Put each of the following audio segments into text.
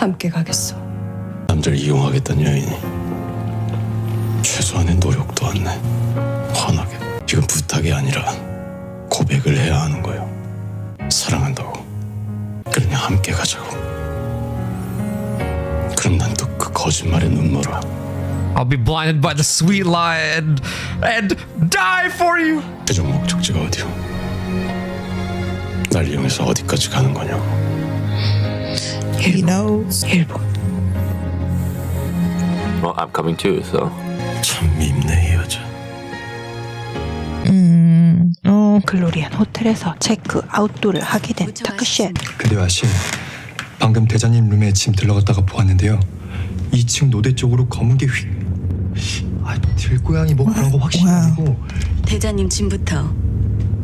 함께 가겠어. 남자를 이용하겠다는 여인이 최소한의 노력도 않네. 환하게. 지금 부탁이 아니라 고백을 해야 하는 거예요. 사랑한다고. 그러니 함께 가자고. 그럼 난 또 그 거짓말에 눈물아. I'll be blinded by the sweet lie and and die for you. 최종 목적지가 어디요? 날 이용해서 어디까지 가는 거냐고. He knows. 일본. Well, I'm coming too, so. 참 밉네 이 여자. Oh, 글로리안 호텔에서 체크 아웃도를 하게 된 타크시 근데 와씨 방금 대장님 룸에 짐 들러갔다가 보았는데요 2층 노대 쪽으로 검은 게 휙... 아 들고양이 뭐 그런 거 확실히. 아니고 대장님 짐부터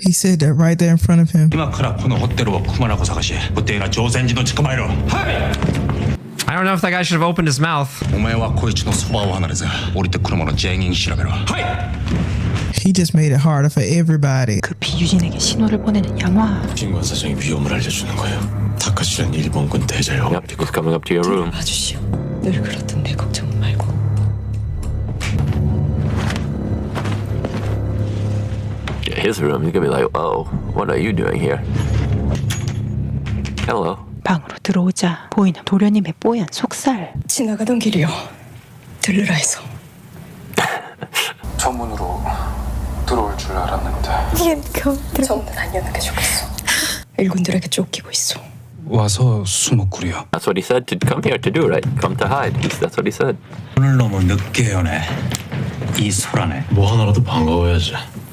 he said that right there in front of him. 今からこのホテルをくまなこ探しホテルは朝鮮人の捕まえろはい I don't know if that guy should have opened his mouth. お前はこいつのそばを離れず降りてくる者全員調べろはい He just made it harder for everybody. 그 비유진에게 신호를 보내는 양화 신관 사장이 위험을 알려주는 거예요. 타카시란 일본군 대자요. Yep, he's coming up to your room. 봐주시오. 늘 그렇던 내 걱정 His room. He's gonna be like, oh, what are you doing here? Hello. 방으로 들어오자 보이는 도련님의 뽀얀 속살 지나가던 길이요. 들르라 해서. 전문으로 들어올 줄 알았는데 정문 안 여는 게 좋겠어. 일군들에게 쫓기고 있어. 와서 수목구리요 That's what he said to come here to do, right? Come to hide. That's what he said. 오늘 너무 늦게 오네 이 소라네 뭐 하나라도 반가워야지.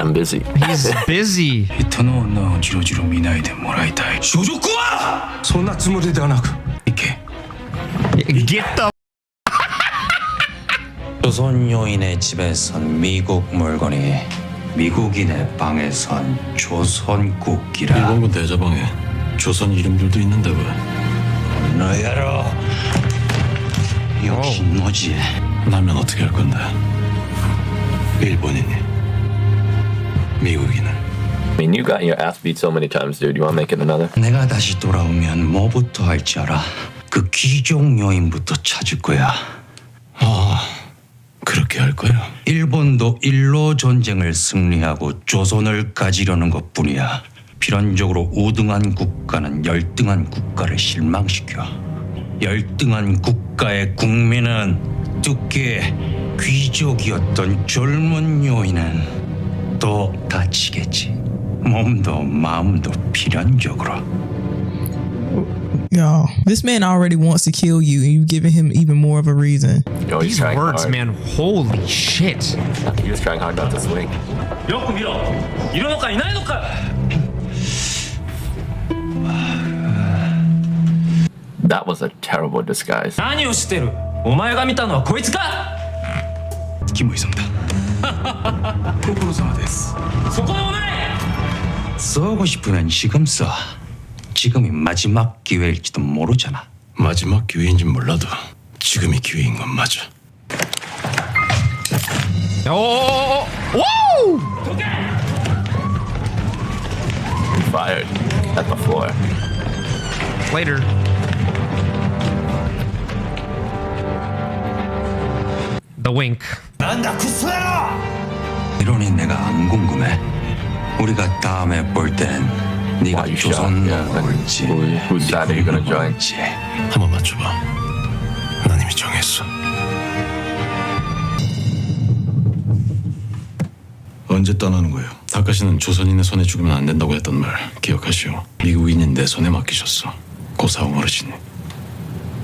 I'm busy. he's busy. 人の女をじろじろ見ないでもらいたい所属はそんなつもりではなく行け Get the 조선 요인의 집에선 미국 물건이 미국인의 방에선 조선 국기라 일본군 대자방에 조선 이름들도 있는데 왜? 너야로 역시 너지 나면 어떻게 할 건데? 일본인이 미국인은 I mean, you got your ass beat so many times, dude. You wanna make it another? 내가 다시 돌아오면 뭐부터 할지 알아 그 귀족 요인부터 찾을 거야 그렇게 할 거야. 일본도 일로 전쟁을 승리하고 조선을 가지려는 것뿐이야 필연적으로 우등한 국가는 열등한 국가를 실망시켜 열등한 국가의 국민은 특히 귀족이었던 젊은 요인은 또 다치겠지 몸도 마음도 필연적으로 Y'all, this man already wants to kill you, and you giving him even more of a reason. Yo, he's these trying words, hard. man. Holy shit. He was trying hard not to swing. よく見ろいるのかいないのか That was a terrible disguise. 何をしてるお前が見たのはこいつかキムイさんだ ご苦労様ですそこでもない 쏘고 싶으면 지금 써 지금이 마지막 기회일지도 모르잖아 마지막 기회인진 몰라도 지금이 기회인 건 맞아. Oh, whoa! Fired at the floor. Later. The wink. 이러니 내가 안 궁금해 우리가 다음에 볼 땐 네가 Why you 조선 shocked? Yeah, 올지 who- whose side are you gonna join? 올지 한번 맞춰봐. 난 이미 정했어. 언제 떠나는 거예요? 다카시는 조선인의 손에 죽으면 안 된다고 했던 말 기억하시오. 미국인인 내 손에 맡기셨어. 고사홍 어르신이.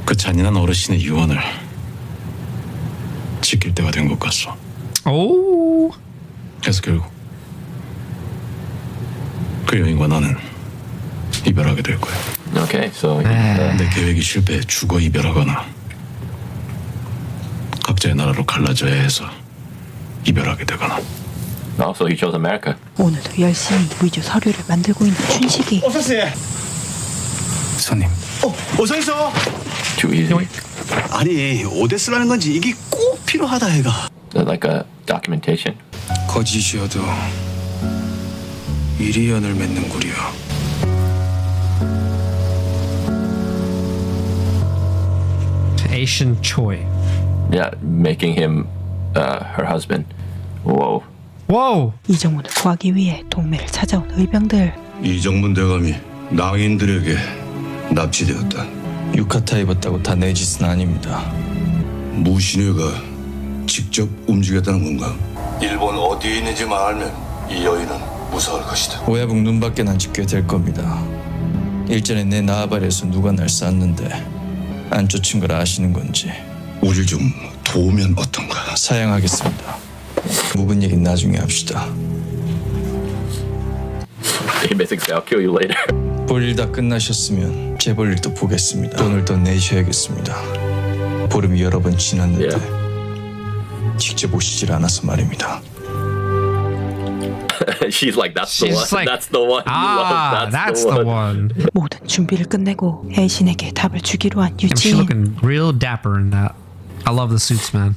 그 잔인한 어르신의 유언을 지킬 때가 된 것 같소. Oh. 그래서 결국 그 여인과 나는 이별하게 될 거야. Okay, so uh, 내 계획이 실패해 죽어 이별하거나 각자의 나라로 갈라져야 해서 이별하게 되거나 Also, he chose America. 오늘도 열심히 위조 서류를 만들고 있는 춘식이 손님. Too easy. 아니 오데스라는 건지 이게 꼭 필요하다 해가. Like a documentation. 거짓이어도 일이 연을 맺는구려. Asian Choi. Yeah, making him uh, her husband. Whoa. Whoa! 이정훈을 구하기 위해 동매를 찾아온 의병들 이정문 대감이 낭인들에게 납치되었다. 유카타 입었다고 다 내 짓은 아닙니다. 무신회가 직접 움직였다는 건가? 일본 어디에 있는지만 알면 이 여인은 무사할 것이다. 오야북 눈밖에 난 짓게 될 겁니다. 일전에 내 나아발에서 누가 날 쐈는데 안 쫓은 걸 아시는 건지 우릴 좀 도우면 어떤가? 사양하겠습니다. 묵은 얘기 나중에 합시다. He basically I'll kill you later. 볼일 다 끝나셨으면 제 볼일도 보겠습니다. 돈을 더 내셔야겠습니다. 보름이 여러 번 지났는데 직접 오시질 않아서 말입니다. She's like, that's the one. She's like, that's the one. you ah, love. that's the one. 모든 준비를 끝내고 애신에게 답을 주기로 한 And she's 유진 looking real dapper in that. I love the suits, man.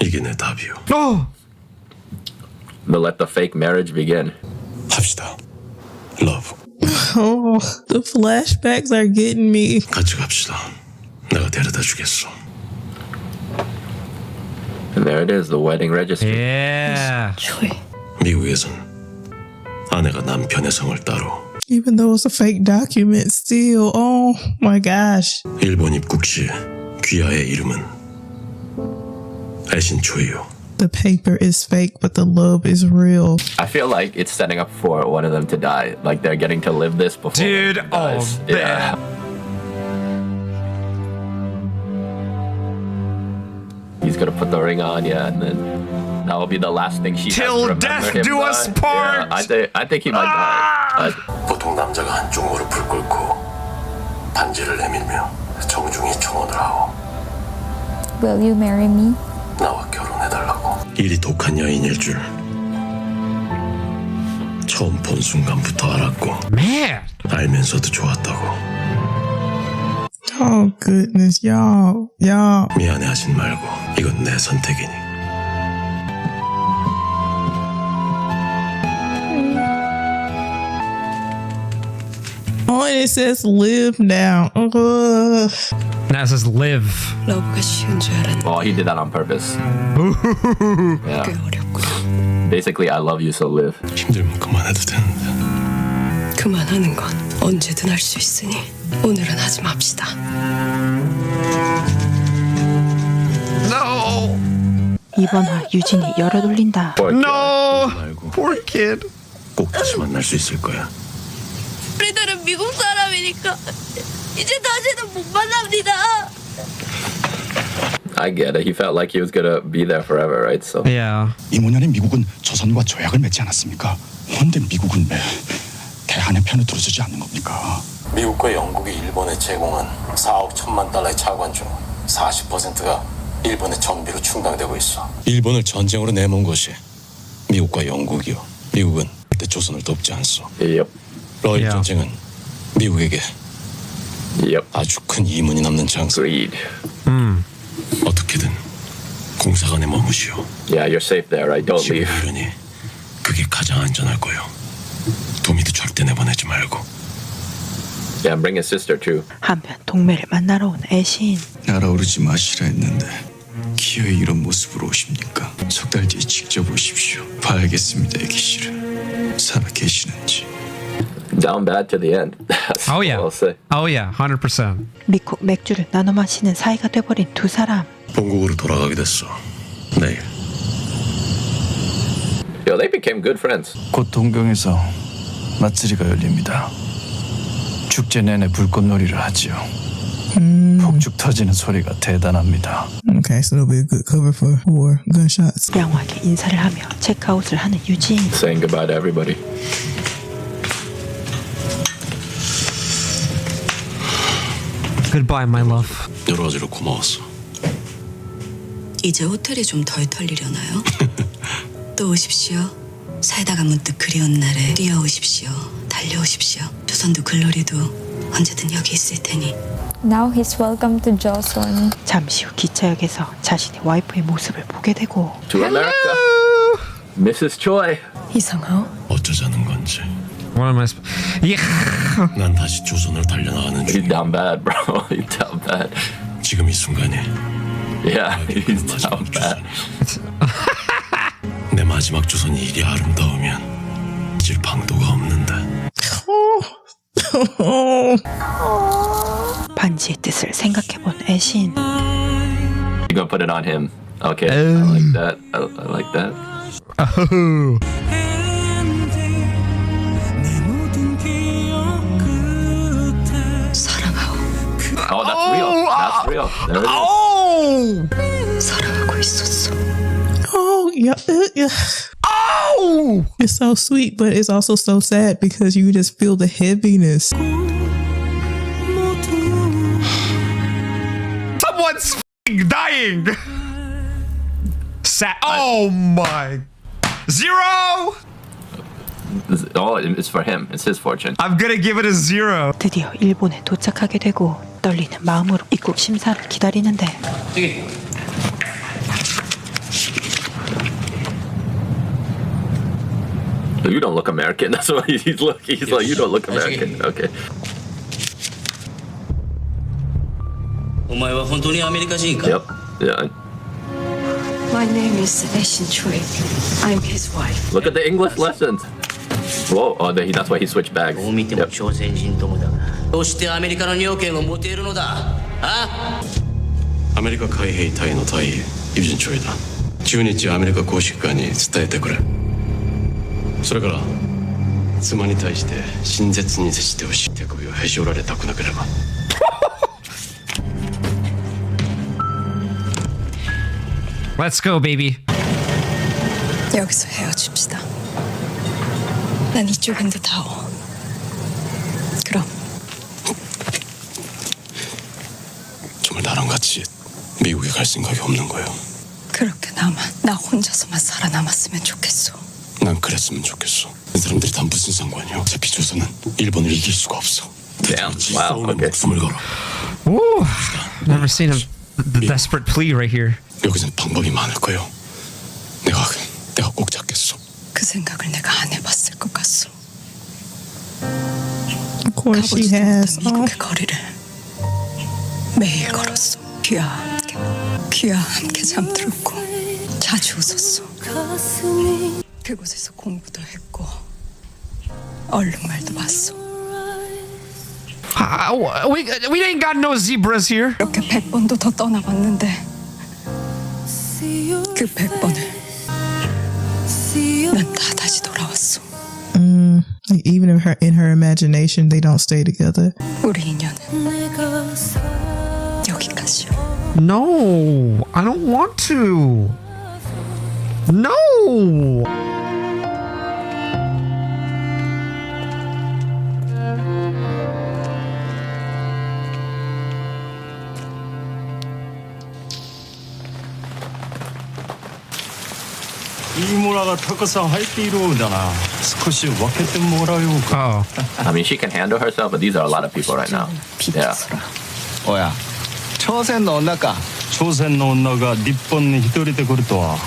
이게 내 답이요. Oh! But let the fake marriage begin. 합시다. 러브. Oh, the flashbacks are getting me. 같이 갑시다. 내가 데려다 주겠어. And there it is, the wedding registry. Yeah. 초이. 미국에선 아내가 남편의 성을 따로, Even though it's a fake document, still. Oh my gosh. 일본 입국 시 귀하의 이름은 애신초이요. The paper is fake, but the love is real. I feel like it's setting up for one of them to die. Like they're getting to live this before. Dude, one dies. oh, yeah. Gonna put the ring on, yeah, and then that will be the last thing she has Till to remember death him do us by. part. Yeah, I think I think he might die. I- 보통 남자가 한쪽 무릎을 꿇고 반지를 내밀며 정중히 청혼을 하고 Will you marry me? 나와 결혼해달라고. 일이 독한 여인일 줄 처음 본 순간부터 알았고 Man! 알면서도 좋았다고. Oh goodness, y'all, y'all. 미안해하진 말고 이건 내 선택이니. Oh, and it says live now. Ugh. Now it says live. 러브가 쉬운 줄 알았는데 Oh, he did that on purpose. 꽤 yeah. 어렵구나. Basically, I love you, so live. 힘들면 그만해도 되는데. 그만하는 건 언제든 할 수 있으니 오늘은 하지 맙시다. No! 이번 화 유진이 열어 돌린다 Poor kid. No! Poor kid. 꼭 다시 만날 수 있을 거야. 우리들은 미국 사람이니까 이제 다시는 못 만납니다. I get it. He felt like he was gonna be there forever, right? So Yeah. 이모년의 미국은 조선과 조약을 맺지 않았습니까? 그런데 미국은 왜 대한의 편을 들어주지 않는 겁니까? 미국과 영국이 일본에 제공한 4억 천만 달러의 차관 중 40%가 일본의 정비로 충당되고 있어. 일본을 전쟁으로 내몬 것이 미국과 영국이요. 미국은 그때 조선을 돕지 않소. yep, 러일 Yeah. 전쟁은 미국에게 yep. 아주 큰 이문이 남는 장소. Agreed. 어떻게든 공사관에 머무시오. Yeah, you're safe there, right? Don't 지금 leave. 이러니 그게 가장 안전할 거요. 도미도 절대 내보내지 말고. Yeah, bring his sister too. 한편 동매를 만나러 온 애신 날아오르지 마시라 했는데 기어이 이런 모습으로 오십니까? 석 달 뒤에 직접 오십시오. 봐야겠습니다, 애기 씨를 살아 계시는지. Down bad to the end. That's Oh all yeah. I'll say. Oh yeah, 100%. 믿고 맥주를 나눠 마시는 사이가 돼버린 두 사람 본국으로 돌아가게 됐어. 내일. Yo, they became good friends. 곧 동경에서 맛쓰리가 열립니다. 축제 내내 불꽃놀이를 하지요. 폭죽 터지는 소리가 대단합니다. Okay, so it'll be a good cover for war gunshots. 양호하게 인사를 하며 체크아웃을 하는 유진 Saying goodbye to everybody. Goodbye, my love. 여러 가지로 고마웠어. 이제 호텔이 좀 덜 털리려나요? 또 오십시오. 살다가 문득 그리운 날에 뛰어오십시오. 달려오십시오. 조선도 글로리도 언제든 여기 있을 테니. Now he's welcome to Joseon. 잠시 후 기차역에서 자신의 와이프의 모습을 보게 되고 To America. Mrs. Choi. 이상하오. 어쩌자는 건지. What am I? Sp- yeah. 난 다시 조선으로 달려나가는 He's 중이야. down bad, bro. He's down bad. 지금 이 순간이 Yeah, he's 마지막 down bad. 조선. 내 마지막 조선이 이리 아름다우면 질 방도가 없는데. 반지의 뜻을 생각해본 애신 You gonna put it on him? Okay, I like that. I, I like that. Oh. 사랑하오. Oh, that's real. That's real. There it is. Oh. 사랑하고 있었어. Oh, yeah. uh, yeah. Oh. It's so sweet, but it's also so sad because you just feel the heaviness. Someone's f***ing dying. Sad. Oh my. Zero. This- Oh, it's for him. It's his fortune. I'm gonna give it a zero. 드디어 일본에 도착하게 되고 떨리는 마음으로 입국 심사를 기다리는데 You don't look American. That's what he's look. He's like, you don't look American. Okay. お前は本当にアメリカ人か Yep. Yeah. My name is Ashin Choi. I'm his wife. Look at the English lessons. Whoa. Oh, they- that's why he switched bags. どう見ても Yep. 朝鮮人どもだがどうしてアメリカの尿券を持ているのだあアメリカ海兵隊の隊員ユジン・チョイだ中日アメリカ公式館に伝えてくれ それから妻に対して親切に接してほしい手首をへし折られたくなければ Let's go, baby. 여기서 헤어집시다. 난 이쪽인 듯하오. 그럼 정말 나랑 같이 미국에 갈 생각이 없는 거예요 그렇게 나만 나 혼자서만 살아남았으면 좋겠어. 난 그랬으면 좋겠어 이 사람들이 다 무슨 상관이야 어차피 조선은 일본을 이길 수가 없어 Damn. 같이 Wow. 싸우면 Okay. 목숨을 걸어 Ooh. Never seen a the desperate plea right here. 여기서는 방법이 많을 거예요 내가 내가 꼭 잡겠어 그 생각을 내가 안 해봤을 것 같소. Of course, she 가보지도 has. 못한 Oh, 미국의 거리를 매일 걸었어. 귀와 함께 귀와 함께 잠들었고 자주 웃었어. 그곳에서 공부도 했고 얼룩말도 봤어. Ah, we we ain't got no zebras here. 이렇게 백 번도 더 떠나봤는데 그 백 번을 난 다 다시 돌아왔어. like even in her in her imagination, they don't stay together. 우리 인연은 여기까지야. No, I don't want to. No. Oh. I mean, she can handle herself, but these are a lot of people right now. Yeah. おや朝鮮の女か朝鮮の女が日本に一人で来るとは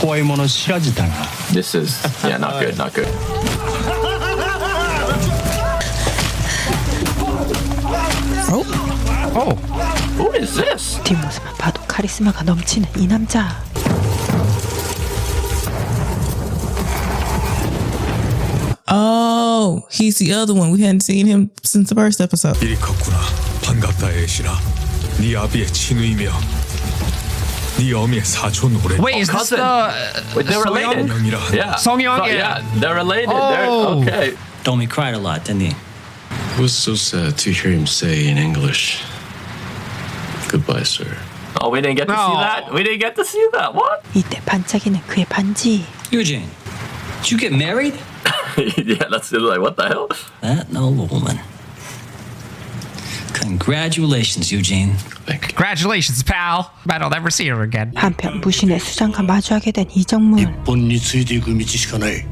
怖いもの知らずだが This is yeah, not good, not good. Oh. Who is this? 뒷모습만 봐도 카리스마가 넘치는 이 남자 Oh, he's the other one. We hadn't seen him since the first episode. 이리 컸구나. 반갑다 애신아. 네 아비의 친우이며 네 어미의 사촌 오래. Wait, is this cousin. the Wait, they're related. 형이라 한다. Yeah. Songyeon, So- yeah. They're related. Oh. They're okay. Tommy cried a lot, didn't he? It was so sad to hear him say in English Goodbye sir Oh, we didn't get to see No. that. We didn't get to see that. What? 이때 반짝이는 그의 반지 Eugene, did you get married? yeah, that's like what the hell. That noble woman. Congratulations, Eugene. Congratulations, pal. Bet I'll never see her again. 한편 무신의 수장과 마주하게 된 이정문 本についていく道しかない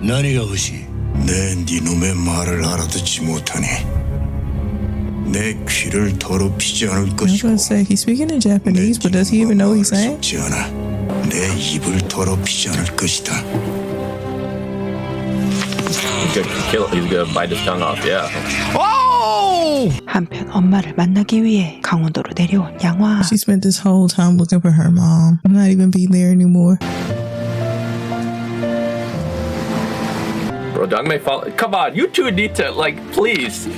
何が欲しい 내 니놈의 말을 알아듣지 못하니 내 귀를 더럽히지 않을 I was 것이고 gonna say he's speaking in Japanese, but does he even know what he's saying? 지 않아 내 입을 더럽히지 않을 것이다. He's gonna kill. He's gonna bite his tongue off. Yeah. Oh! 한편 엄마를 만나기 위해 강원도로 내려온 양화 She spent this whole time looking for her mom. I'm not even being there anymore. Bro, Dong may fall. Come on, you two need to like, please.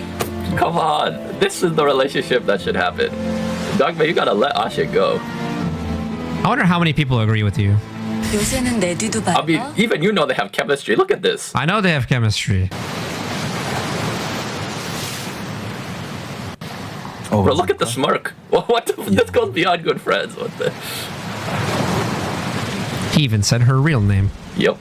Come on, this is the relationship that should happen. Dong May, you gotta let Asha go. I wonder how many people agree with you. 요새는 내 뒤도 I mean, 봐. even you know they have chemistry. Look at this. I know they have chemistry. Oh, Bro, look at the smirk. What? The, yeah. This goes beyond good friends. What the? He even said her real name. Yep.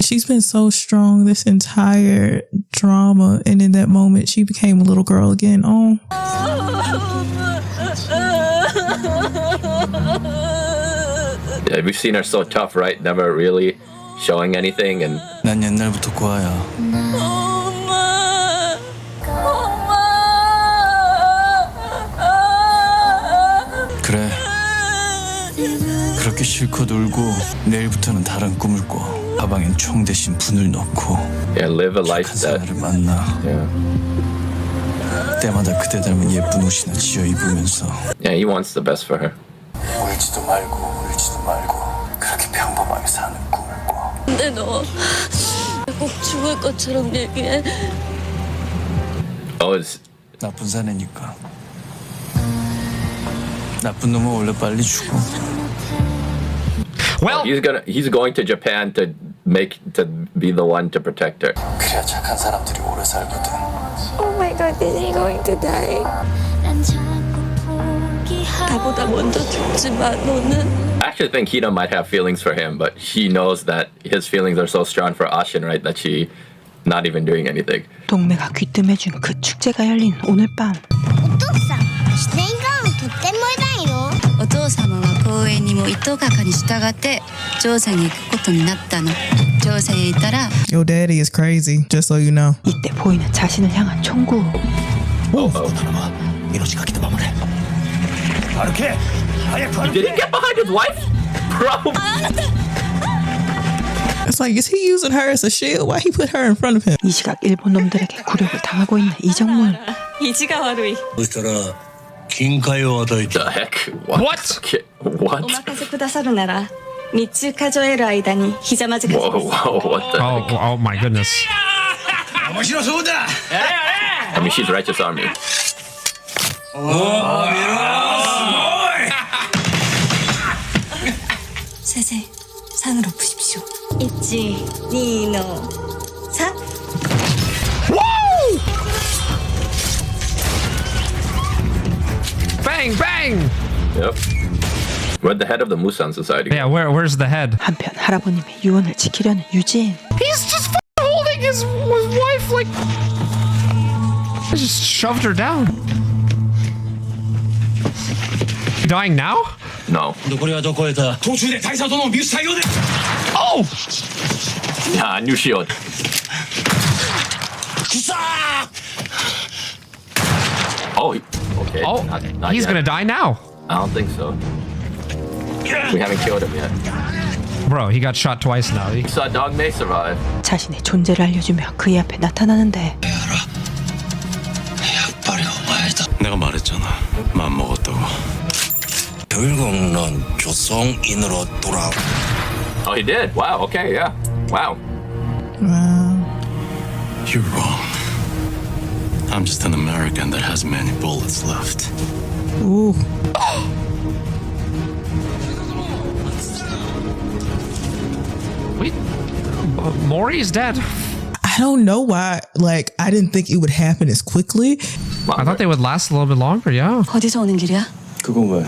She's been so strong this entire drama, and in that moment, she became a little girl again. Oh. Yeah, we've seen her so tough, right? Never really showing anything, and. 실컷 울고 내일부터는 다른 꿈을 꿔. 가방엔 총 대신 분을 넣고 yeah, live a life 착한 that. 사나를 만나. Yeah. 때마다 그대 닮은 예쁜 옷이나 지어 입으면서 Yeah, he wants the best for her. 울지도 말고 울지도 말고 그렇게 평범하게 사는 꿈을 꿔. 근데 너 꼭 죽을 것처럼 얘기해. Oh, it's 나쁜 사내니까. 나쁜 놈은 원래 빨리 죽어. Well, he's gonna he's going to Japan to make to be the one to protect her. 그래야 착한 사람들이 오래 살거든. Oh my god, is he going to die? 나보다 먼저 죽지마 너는. I actually think Hina might have feelings for him, but he knows that his feelings are so strong for Ashin, right? That she not even doing anything. 동매가 귀뜸해준 그 축제가 열린 오늘 밤 お父さん、自然がとっても偉いのお父様は 公園にも糸かかに従って乗船に行くことになったの乗船へ行ったら your daddy is crazy. Just so you know. 이때 보이는 자신을 향한 총구 命かけて守れ歩け早く歩 Did he get behind his wife? Bro, It's like, is he using her as a shield? Why he put her in front of him? 이 시각 일본 놈들에게 굴욕을 당하고 있는 이정문 意地が悪いそしたら 金塊を与えて。What? お任せくださるなら、日中数える間にひざまずかおお、お。Oh, oh 面白そうだおお、先生、3の6ピショ。の Bang! Bang! Yep. We're the head of the Musan Society. Yeah, where, where's the head? 한편 할아버님의 유언을 지키려는 유진. He's just f***ing holding his, wife like. I just shoved her down. Dying now? No. Oh! Yeah, new shield. Oh, kid. Oh, not, not he's yet. gonna die now. I don't think so. We haven't killed him yet. Bro, he got shot twice now. He... So dog may survive. 자신의 존재를 알려주며 그의 앞에 나타나는데 내가 말했잖아. 맘 먹었다고. 결국 넌 조성인으로 돌아. Oh, he did. Wow. Okay. Yeah. Wow. You're wrong. I'm just an American that has many bullets left. Ooh. Wait, uh, Maury's dead. I don't know why. Like, I didn't think it would happen as quickly. I thought they would last a little bit longer. Yeah. 어디서 오는 길이야? 그건 왜?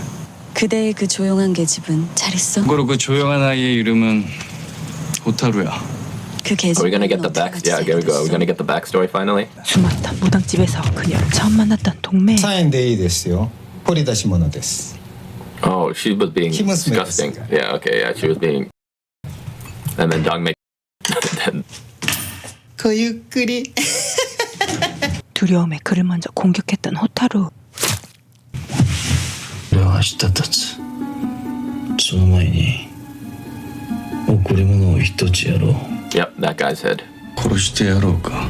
그대의 그 조용한 계집은 잘 있어? 참고로 그 조용한 아이의 이름은 오타루야 그 계집. Are we gonna get the back? Yeah, here we go. We're gonna get the backstory finally. 숨었던 무당집에서 그녀를 처음 만났던 동매 サインでいいですよ掘り出し物です Oh, she was being Kim was disgusting. Yeah, okay, yeah, she was being. And then Dong make. then ごゆっくり 두려움에 그를 먼저 공격했던 호타루 俺は明日立つその前に 贈り物を一つやろう Yep, that guy's head. 殺してやろうか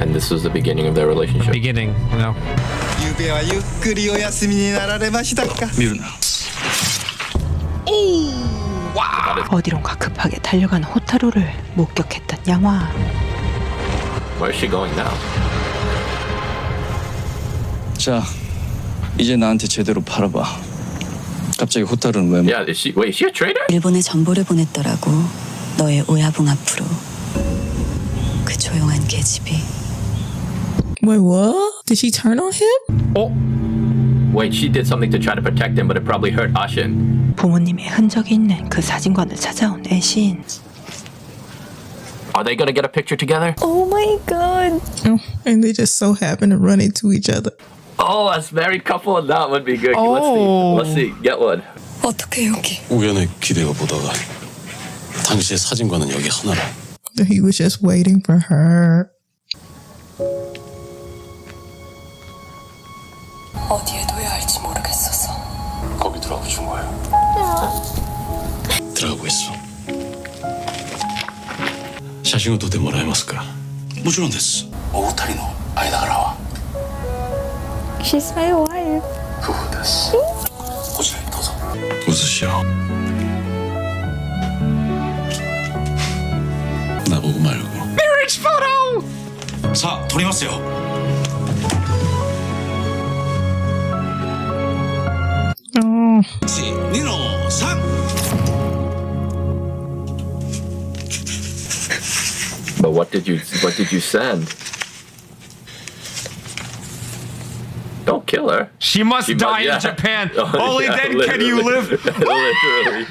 And this was the beginning of their relationship. Beginning, you know. ゆうべはゆっくりお休みになられましたか見るな 어디론가 급하게 달려가는 호타루를 목격했던 양화 Where is she going now? 자 이제 나한테 제대로 팔아봐 갑자기 호타루는 왜 Yeah, is she? Wait, is she a traitor? 일본에 정보를 보냈더라고. 너의 오야붕 앞으로. 그 조용한 계집이. Wait, what? Did she turn on him? Wait, she did something to try to protect him, but it probably hurt Ashin. 부모님의 흔적이 있는 그 사진관을 찾아온 애신 Are they gonna get a picture together? Oh my god. Oh, and they just so happen to run into each other. Oh, a married couple. That would be good. Oh. Let's see. Oh. Let's see. Get one. 어떻게 여기? 우연의 기대가 보다가 당시의 사진과는 여기 하나라. He was just waiting for her. 어디에 둬야 할지 모르겠어서. 거기 들어가고 준 거야. 들어가고 있어. 자신은 도대 뭐라 해봤을까? 무조건 됐어. 뭐, 오타리노 아이다가라. She's my wife. 夫婦です。こちらにどうぞ。お寿司をなごまよさあ、取りますよ。Oh, But what did you what did you send? Kill her. She must She mu- die yeah. in Japan. Oh, Only yeah, then can you live. literally.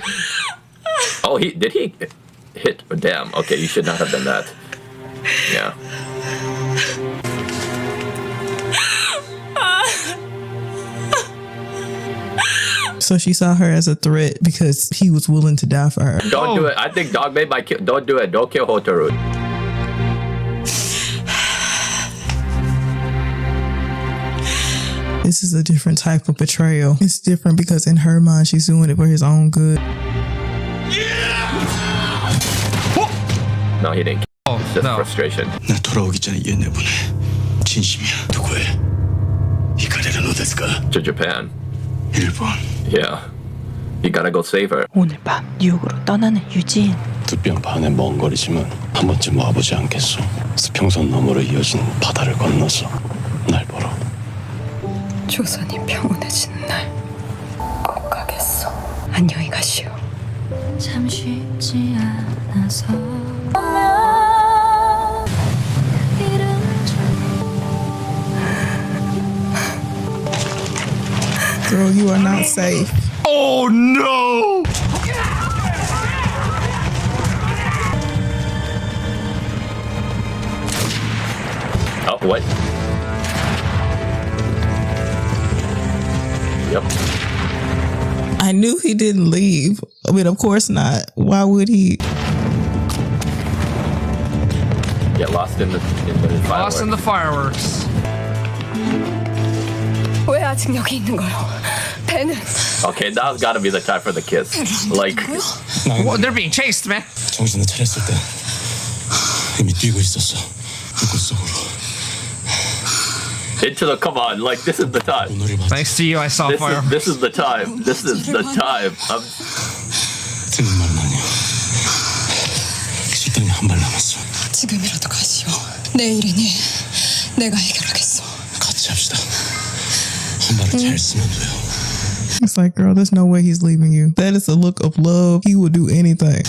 Oh, he did he hit? Oh, damn. Okay, you should not have done that. Yeah. so she saw her as a threat because he was willing to die for her. Don't do oh. it. I think dog made my kill. Don't do it. Don't kill Hotaru. This is a different type of betrayal. It's different because in her mind, she's doing it for his own good. No, he didn't. Oh, It's just no. frustration. 나 돌아오기 전에 얘 내보내 진심이야 누구해? 이카레라 노데스까? To Japan. 일본 Yeah. You gotta go save her. 오늘 밤 뉴욕으로 떠나는 유진 두병 반의 먼 거리지만 한 번쯤 와보지 않겠소? 수평선 너머로 이어진 바다를 건너서 날 보러. 조선이 평온해지는 날. 꼭 가겠어. 안녕히 가시오. 참 쉽지 않아서. Girl, you are not safe. Oh no! Oh, what? Yep. I knew he didn't leave. I mean, of course not. Why would he? Get lost in the in the fireworks. Lost in the fireworks. 왜 아직 여기 있는 거요? 배는 Okay, now's gotta be the time for the kiss. Like, Well, they're being chased, man. 정신을 차렸을 때 이미 뛰고 있었어. 불꽃 속으로. into the come on, like this is the time. 오늘을 맞 Thanks to you, I saw This fire. is this is the time. This is the time. I'm, 틀린 말은 아니야. 식당에 한 발 남았어. 지금이라도 가시오. 내일이니 내가 해결하겠어. 같이 합시다. 한 발을 잘 쓰면 돼요. It's like, girl, there's no way he's leaving you. That is a look of love. He will do anything.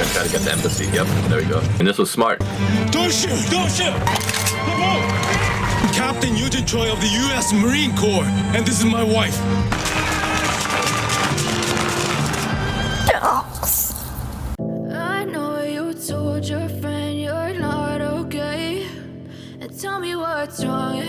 I try to get the embassy. Yep, there we go. And this was smart. Don't shoot! Don't shoot! Captain Eugene Choi of the U.S. Marine Corps, and this is my wife. I know you told your friend you're not okay. And tell me what's wrong.